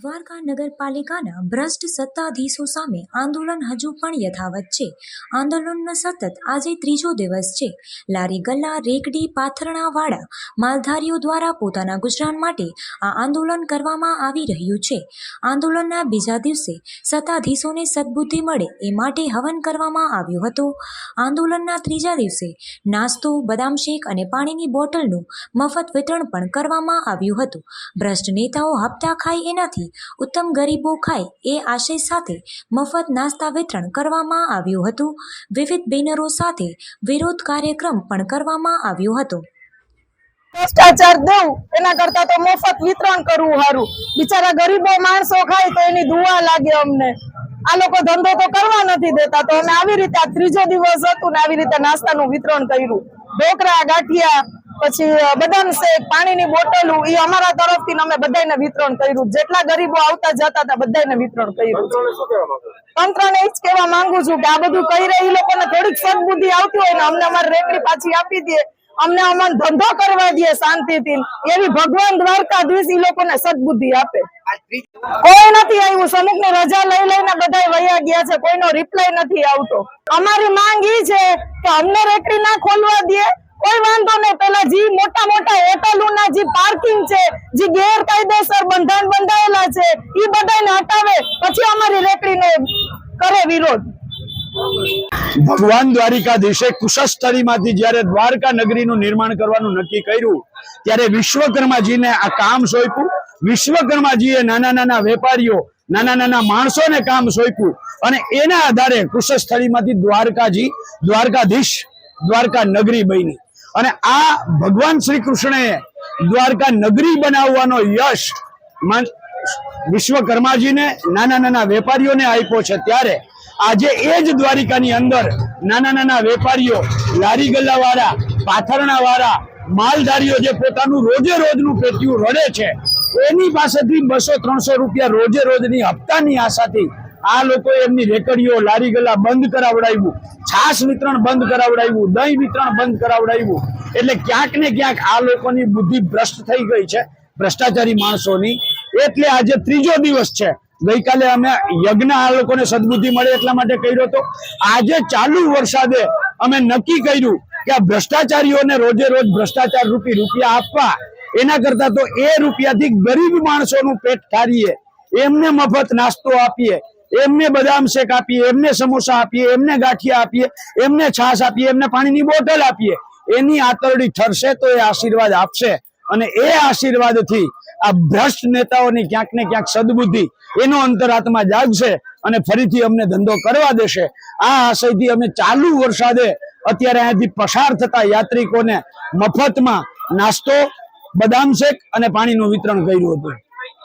દ્વારકા નગરપાલિકાના ભ્રષ્ટ સત્તાધીશો સામે આંદોલન હજુ પણ યથાવત છે. આંદોલનનો સતત આજે ત્રીજો દિવસ છે. લારી ગલ્લા રેકડી પાથરણાવાળા માલધારીઓ દ્વારા પોતાના ગુજરાન માટે આ આંદોલન કરવામાં આવી રહ્યું છે. આંદોલનના બીજા દિવસે સત્તાધીશોને સદબુદ્ધિ મળે એ માટે હવન કરવામાં આવ્યું હતું. આંદોલનના ત્રીજા દિવસે નાસ્તો, બદામ શેક અને પાણીની બોટલનું મફત વિતરણ પણ કરવામાં આવ્યું હતું. ભ્રષ્ટ નેતાઓ હપ્તા ખાય એનાથી ઉત્તમ ગરીબો ખાય એ આશય સાથે મફત નાસ્તા વિતરણ કરવામાં આવ્યું હતું. વિવિધ બેનરો સાથે વિરોધ કાર્યક્રમ પણ કરવામાં આવ્યો હતો. ભ્રષ્ટાચાર દઉં એના કરતા તો મફત વિતરણ કરવું સારું. બિચારા ગરીબો માણસો ખાય તો એની ધુવા લાગે અમને. આ લોકો ધંધો તો કરવા નથી દેતા, તો અમે આવી રીતે આ ત્રીજો દિવસ હતું ને આવી રીતે નાસ્તાનું વિતરણ કર્યું. ઢોકળા, ગાંઠિયા પછી બદામ શેક પાણીની બોટલો એ અમારા તરફથી અમે બધાને વિતરણ કર્યું. જેટલા ગરીબો આવતા જતા હતા બધાને વિતરણ કર્યું. તંત્રને એ જ કહેવા માંગુ છું કે આ બધું કહી રહી લોકોને થોડીક સદબુદ્ધિ આવતી હોય ને અમને અમારી રેકડી પાછી આપી દે. અમને અમને ધંધો કરવા દે શાંતિથી. એવી ભગવાન દ્વારકાધીશ એ લોકોને સદબુદ્ધિ આપે. કોઈ નથી આવ્યું. સમુકની રજા લઈ લઈને બધા વયા ગયા છે. કોઈનો રિપ્લાય નથી આવતો. અમારી માંગ ઈ છે કે અમને રેકડી ના ખોલવા દે કોઈ વાંધો નહીં. પેલા જે મોટા મોટા હોટલોના જે પાર્કિંગ છે, જે ગેરકાયદેસર બંધાણ બંધાયેલા છે એ બધાને હટાવે. પછી અમારી રેકડીને કરે વિરોધ. ભગવાન દ્વારિકાધીશે કુશસ્થળીમાંથી જ્યારે દ્વારકા નગરીનું નિર્માણ કરવાનું નક્કી કર્યું, ત્યારે વિશ્વકર્માજીને આ કામ સોંપ્યું. વિશ્વકર્માજીએ નાના નાના વેપારીઓ, નાના નાના માણસોને કામ સોંપ્યું. અને એના આધારે કુશસ્થળીમાંથી દ્વારકાજી, દ્વારકાધીશ, દ્વારકા નગરી બની. અને આ ભગવાન શ્રી કૃષ્ણએ દ્વારકા નગરી બનાવવાનો યશ વિશ્વકર્માજીને નાના નાના વેપારીઓને આપ્યો છે. ત્યારે આજે એ જ દ્વારિકાની અંદર નાના નાના વેપારીઓ, લારી ગલ્લાવાળા, પાથરણાવાળા, માલધારીઓ જે પોતાનું રોજે રોજનું પેટ્યું રડે છે, એની પાસેથી બસો ત્રણસો રૂપિયા રોજે રોજની હપ્તાની આશાથી આ લોકો એમની રેકડીઓ લારી ગલ્લા બંધ કરાવડાવ્યું, છાસ વિતરણ બંધ કરાવડાવ્યું, દહીં વિતરણ બંધ કરાવડાવ્યું. એટલે ક્યાંક ને ક્યાંક આ લોકોની બુદ્ધિ ભ્રષ્ટ થઈ ગઈ છે, ભ્રષ્ટાચારી માણસોની. એટલે આજે ત્રીજો દિવસ છે. ગઈકાલે અમે યજ્ઞ આ લોકોને સદબુદ્ધિ મળે એટલા માટે કર્યો હતો. આજે ચાલુ વરસાદે અમે નક્કી કર્યું કે આ ભ્રષ્ટાચારીઓને રોજે રોજ ભ્રષ્ટાચાર રૂપી રૂપિયા આપવા. એના કરતા તો એ રૂપિયાથી ગરીબ માણસોનું પેટ ઠારીએ એમને મફત નાસ્તો આપીએ. એમને બદામ શેક આપીએ, એમને સમોસા આપીએ, એમને ગાંઠિયા આપીએ, એમને છાશ આપીએ, એમને પાણીની બોટલ આપીએ. એની આતરડી ઠરશે તો એ આશીર્વાદ આપશે. અને એ આશીર્વાદથી આ ભ્રષ્ટ નેતાઓની ક્યાંક ને ક્યાંક સદબુદ્ધિ એનો અંતરાત્મા જાગશે અને ફરીથી અમને ધંધો કરવા દેશે. આ આશયથી અમે ચાલુ વરસાદે અત્યારે અહીંયાથી પસાર થતા યાત્રિકોને મફતમાં નાસ્તો, બદામ શેક અને પાણીનું વિતરણ કર્યું હતું.